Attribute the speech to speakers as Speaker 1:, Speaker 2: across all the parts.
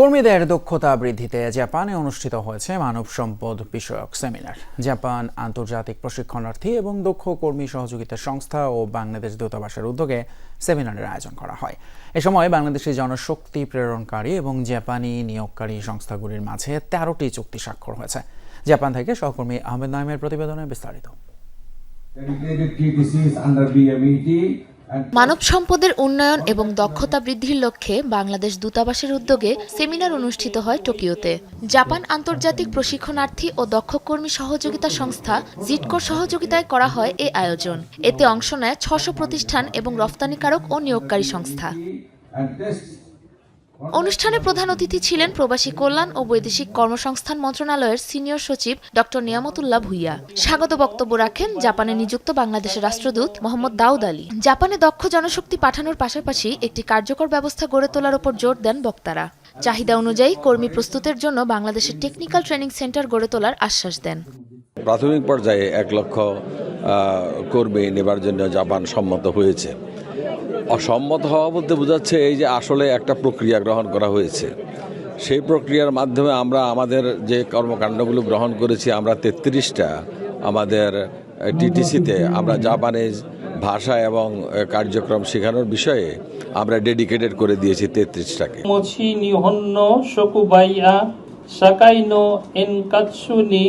Speaker 1: কর্মীদের দক্ষতা বৃদ্ধিতে জাপানে অনুষ্ঠিত হয়েছে মানব সম্পদ বিষয়ক সেমিনার। জাপান আন্তর্জাতিক প্রশিক্ষণার্থী এবং দক্ষ কর্মী সহযোগিতা সংস্থা ও বাংলাদেশ দূতাবাসের উদ্যোগে সেমিনারের আয়োজন করা হয়। এ সময় বাংলাদেশি জনশক্তি প্রেরণকারী এবং জাপানি নিয়োগকারী সংস্থাগুলির মাঝে তেরোটি চুক্তি স্বাক্ষর হয়েছে। জাপান থেকে সহকর্মী আহমেদ নাইমের প্রতিবেদনে বিস্তারিত।
Speaker 2: মানব সম্পদের উন্নয়ন এবং দক্ষতা বৃদ্ধির লক্ষ্যে বাংলাদেশ দূতাবাসের উদ্যোগে সেমিনার অনুষ্ঠিত হয় টোকিওতে। জাপান আন্তর্জাতিক প্রশিক্ষণার্থী ও দক্ষ কর্মী সহযোগিতা সংস্থা জিটকোর সহযোগিতায় করা হয় এ আয়োজন। এতে অংশ নেয় ছশো প্রতিষ্ঠান এবং রফতানিকারক ও নিয়োগকারী সংস্থা। অনুষ্ঠানে প্রধান অতিথি ছিলেন প্রবাসী কল্যাণ ও বৈদেশিক কর্মসংস্থান মন্ত্রণালয়ের সিনিয়র সচিব ডক্টর নিয়ামতুল্লাহ ভুইয়া। স্বাগত বক্তব্য রাখেন জাপানে নিযুক্ত বাংলাদেশের রাষ্ট্রদূত মোহাম্মদ দাউদ আলী। জাপানে দক্ষ জনশক্তি পাঠানোর পাশাপাশি একটি কার্যকর ব্যবস্থা গড়ে তোলার উপর জোর দেন বক্তারা। চাহিদা অনুযায়ী কর্মী প্রস্তুতের জন্য বাংলাদেশের টেকনিক্যাল ট্রেনিং সেন্টার গড়ে তোলার আশ্বাস দেন।
Speaker 3: প্রাথমিক পর্যায়ে এক লক্ষ করবে নেবার জন্য জাপান সম্মত হয়েছে। অসম্মত হওয়া বলতে বোঝাচ্ছে এই যে আসলে একটা প্রক্রিয়া গ্রহণ করা হয়েছে। সেই প্রক্রিয়ার মাধ্যমে আমরা আমাদের যে কর্মকাণ্ডগুলো গ্রহণ করেছি, আমরা তেত্রিশটা আমাদের টিটিসিতে আমরা জাপানিজ ভাষা এবং কার্যক্রম শেখানোর বিষয়ে আমরা ডেডিকেটেড করে দিয়েছি তেত্রিশটাকে।
Speaker 4: নিহন্ন সাকাইনো এনকাৎসুনি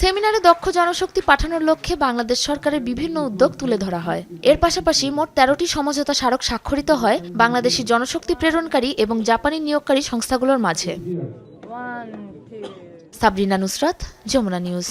Speaker 2: সেমিনারে দক্ষ জনশক্তি পাঠানোর লক্ষ্যে বাংলাদেশ সরকারের বিভিন্ন উদ্যোগ তুলে ধরা হয়। এর পাশাপাশি মোট তেরোটি সমঝোতা স্মারক স্বাক্ষরিত হয় বাংলাদেশি জনশক্তি প্রেরণকারী এবং জাপানি নিয়োগকারী সংস্থাগুলোর মাঝে। সাবরিনা নুসরাত যমুনা নিউজ।